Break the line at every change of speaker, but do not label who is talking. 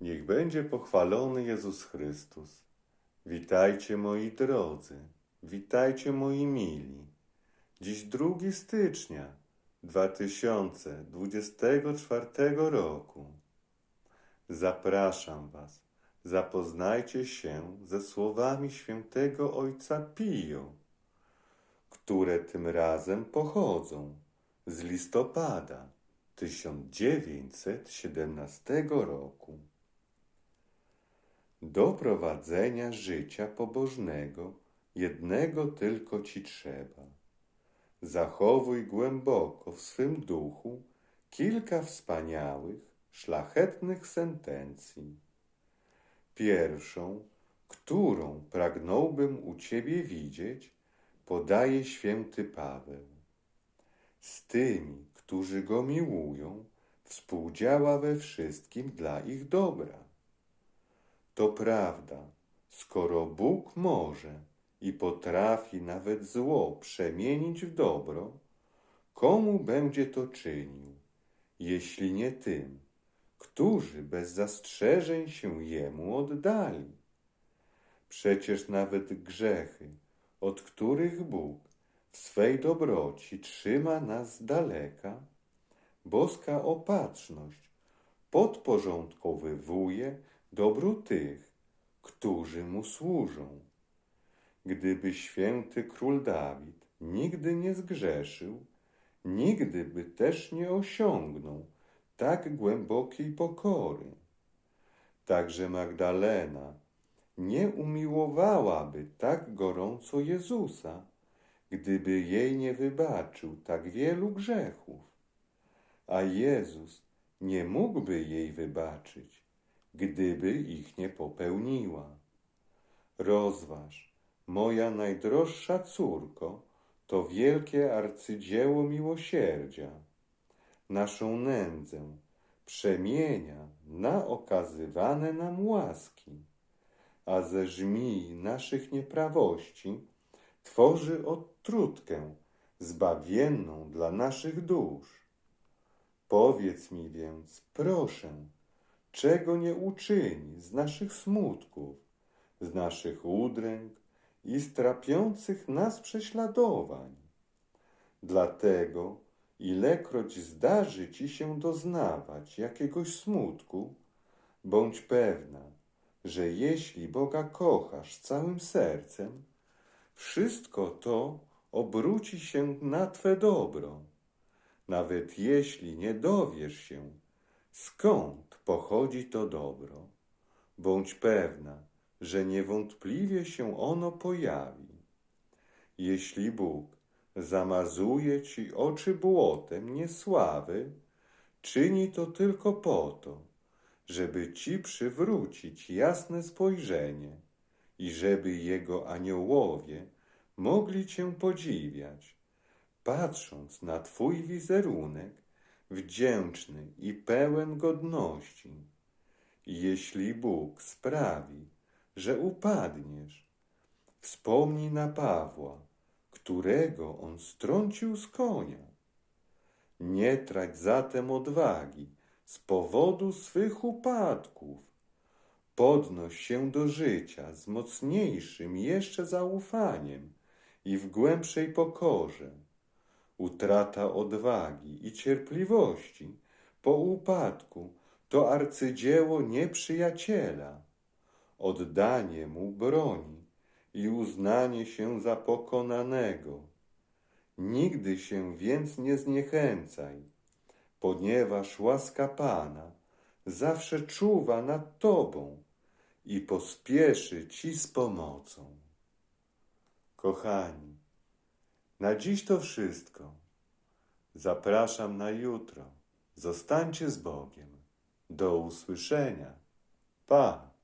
Niech będzie pochwalony Jezus Chrystus. Witajcie moi drodzy, witajcie moi mili. Dziś 2 stycznia 2024 roku. Zapraszam Was, zapoznajcie się ze słowami świętego ojca Pio, które tym razem pochodzą z listopada 1917 roku. Do prowadzenia życia pobożnego jednego tylko ci trzeba. Zachowuj głęboko w swym duchu kilka wspaniałych, szlachetnych sentencji. Pierwszą, którą pragnąłbym u ciebie widzieć, podaje święty Paweł. Z tymi, którzy go miłują, współdziała we wszystkim dla ich dobra. To prawda, skoro Bóg może i potrafi nawet zło przemienić w dobro, komu będzie to czynił, jeśli nie tym, którzy bez zastrzeżeń się Jemu oddali? Przecież nawet grzechy, od których Bóg w swej dobroci trzyma nas daleka, boska opatrzność podporządkowywuje dobru tych, którzy mu służą. Gdyby święty król Dawid nigdy nie zgrzeszył, nigdy by też nie osiągnął tak głębokiej pokory. Także Magdalena nie umiłowałaby tak gorąco Jezusa, gdyby jej nie wybaczył tak wielu grzechów. A Jezus nie mógłby jej wybaczyć, gdyby ich nie popełniła. Rozważ, moja najdroższa córko, to wielkie arcydzieło miłosierdzia. Naszą nędzę przemienia na okazywane nam łaski, a ze żmij naszych nieprawości tworzy odtrutkę zbawienną dla naszych dusz. Powiedz mi więc, proszę, czego nie uczyni z naszych smutków, z naszych udręk i z trapiących nas prześladowań. Dlatego, ilekroć zdarzy ci się doznawać jakiegoś smutku, bądź pewna, że jeśli Boga kochasz całym sercem, wszystko to obróci się na Twe dobro, nawet jeśli nie dowiesz się, skąd pochodzi to dobro. Bądź pewna, że niewątpliwie się ono pojawi. Jeśli Bóg zamazuje ci oczy błotem niesławy, czyni to tylko po to, żeby ci przywrócić jasne spojrzenie i żeby Jego aniołowie mogli cię podziwiać, patrząc na Twój wizerunek wdzięczny i pełen godności. Jeśli Bóg sprawi, że upadniesz, wspomnij na Pawła, którego on strącił z konia. Nie trać zatem odwagi z powodu swych upadków. Podnoś się do życia z mocniejszym jeszcze zaufaniem i w głębszej pokorze. Utrata odwagi i cierpliwości po upadku to arcydzieło nieprzyjaciela. Oddanie mu broni i uznanie się za pokonanego. Nigdy się więc nie zniechęcaj, ponieważ łaska Pana zawsze czuwa nad Tobą i pospieszy Ci z pomocą. Kochani, na dziś to wszystko. Zapraszam na jutro. Zostańcie z Bogiem. Do usłyszenia. Pa!